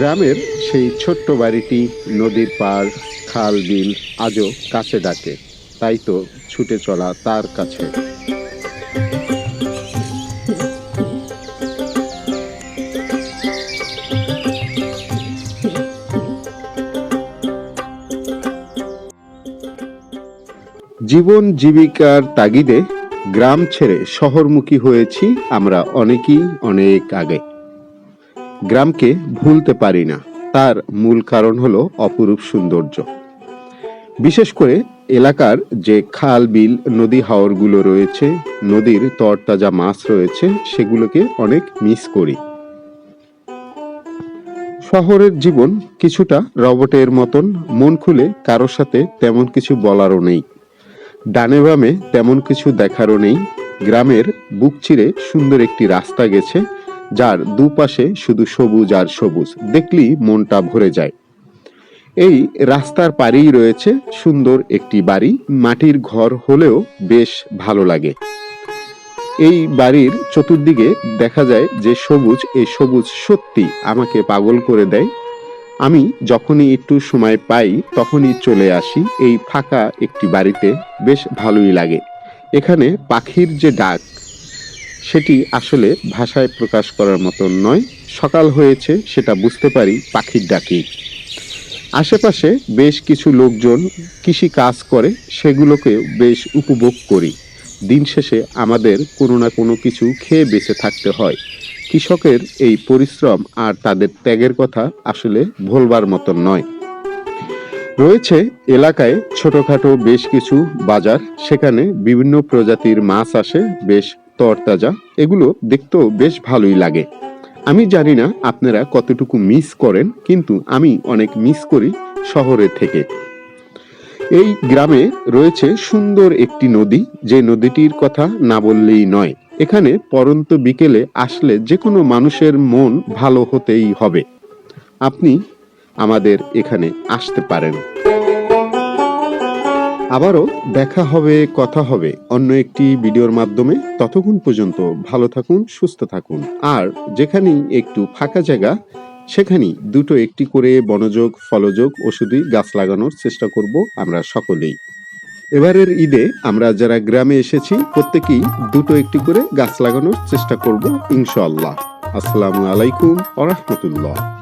গ্রামের সেই ছোট্ট বাড়িটি নদীর পাড়, খাল, বিল আজও কাছে ডাকে। তাই তো ছুটে চলা তার কাছে। জীবন জীবিকার তাগিদে গ্রাম ছেড়ে শহরমুখী হয়েছি আমরা অনেকেই অনেক আগে। গ্রামকে ভুলতে পারি না। তার মূল কারণ হলো অপরূপ সৌন্দর্য। বিশেষ করে এলাকার যে খাল, বিল, নদী হাওরগুলো রয়েছে, নদীর তরতাজা মাছ রয়েছে, সেগুলোকে অনেক মিস করি। শহরের জীবন কিছুটা রবটের মতন, মন খুলে কারোর সাথে তেমন কিছু বলারও নেই। ডানে বামে তেমন কিছু দেখারও নেই। গ্রামের বুক চিরে সুন্দর একটি রাস্তা গেছে যার দুপাশে শুধু সবুজ আর সবুজ। দেখলেই মনটা ভরে যায়। এই রাস্তার পাড়েই রয়েছে সুন্দর একটি বাড়ি। মাটির ঘর হলেও বেশ ভালো লাগে। এই বাড়ির চতুর্দিকে দেখা যায় যে সবুজ, এই সবুজ সত্যি আমাকে পাগল করে দেয়। আমি যখনই একটু সময় পাই, তখনই চলে আসি এই ফাঁকা একটি বাড়িতে। বেশ ভালোই লাগে। এখানে পাখির যে ডাক সেটি আসলে ভাষায় প্রকাশ করার মতন নয়। সকাল হয়েছে, সেটা বুঝতে পারি, পাখির ডাকেই আশেপাশে বেশ কিছু লোকজন কৃষি কাজ করে, সেগুলোকে বেশ উপভোগ করি। দিন শেষে আমাদের কোনো না কোনো কিছু খেয়ে বেঁচে থাকতে হয়। কৃষকের এই পরিশ্রম আর তাদের ত্যাগের কথা আসলে ভোলবার মতন নয়। রয়েছে এলাকায় ছোটখাটো বেশ কিছু বাজার, সেখানে বিভিন্ন প্রজাতির মাছ আসে, বেশ তরতাজা, এগুলো দেখতেও বেশ ভালোই লাগে। আমি জানি না আপনারা কতটুকু মিস করেন, কিন্তু আমি অনেক মিস করি শহরে থেকে। এই গ্রামে রয়েছে সুন্দর একটি নদী, যে নদীটির কথা না বললেই নয়। এখানে পরন্ত বিকেলে আসলে যে কোনো মানুষের মন ভালো হতেই হবে। আপনি আমাদের এখানে আসতে পারেন। আবারও দেখা হবে, কথা হবে। অন্য একটি ভিডিওর মাধ্যমে ততক্ষণ পর্যন্ত ভালো থাকুন, সুস্থ থাকুন। আর যেখানেই একটু ফাঁকা জায়গা, সেখানেই দুটো একটি করে বনযোগ, ফলযোগ ওষুধই গাছ লাগানোর চেষ্টা করব আমরা সকলেই। এবারের ঈদে আমরা যারা গ্রামে এসেছি, প্রত্যেকেই দুটো একটি করে গাছ লাগানোর চেষ্টা করব, ইনশাআল্লাহ। আসসালামু আলাইকুম আ রহমতুল্লাহ।